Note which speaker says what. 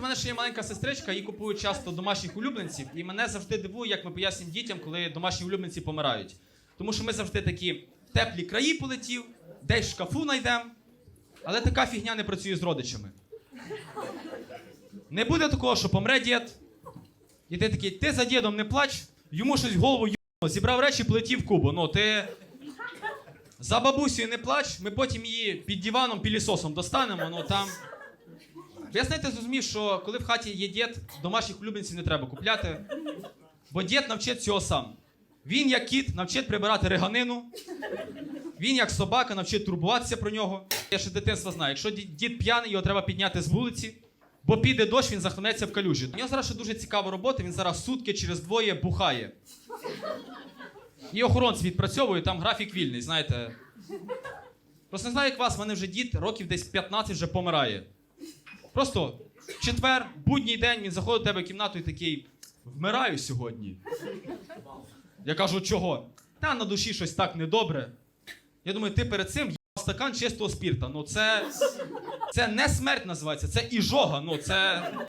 Speaker 1: У мене ще є маленька сестричка, їй купують часто домашніх улюбленців, і мене завжди дивує, як ми пояснюємо дітям, коли домашні улюбленці помирають. Тому що ми завжди такі в теплі краї полетів, десь шкафу знайдемо. Але така фігня не працює з родичами. Не буде такого, що помре дід, і ти такий, ти за дідом не плач, йому щось в голову й**нуло, зібрав речі, полетів в Кубу. Ну, ти за бабусею не плач, ми потім її під диваном пілісосом достанемо, ну там. Я знаєте, зрозумів, що коли в хаті є дід, домашніх улюбленців не треба купляти, бо дід навчить цього сам. Він, як кіт, навчить прибирати реганину, він, як собака, навчить турбуватися про нього. Я ще з дитинства знаю, якщо дід п'яний, його треба підняти з вулиці, бо піде дощ, він захлинеться в калюжі. У нього зараз ще дуже цікава робота, він зараз сутки через двоє бухає. І охоронці відпрацьовують, там графік вільний, знаєте. Просто не знаю, як вас, в мене вже дід років десь 15 вже помирає. Просто в четвер, будній день, він заходить до тебе в кімнату і такий: вмираю сьогодні. Я кажу, чого? Та на душі щось так недобре. Я думаю, ти перед цим в'їбав стакан чистого спірта. Ну це. Це не смерть називається, це іжога. Ну це.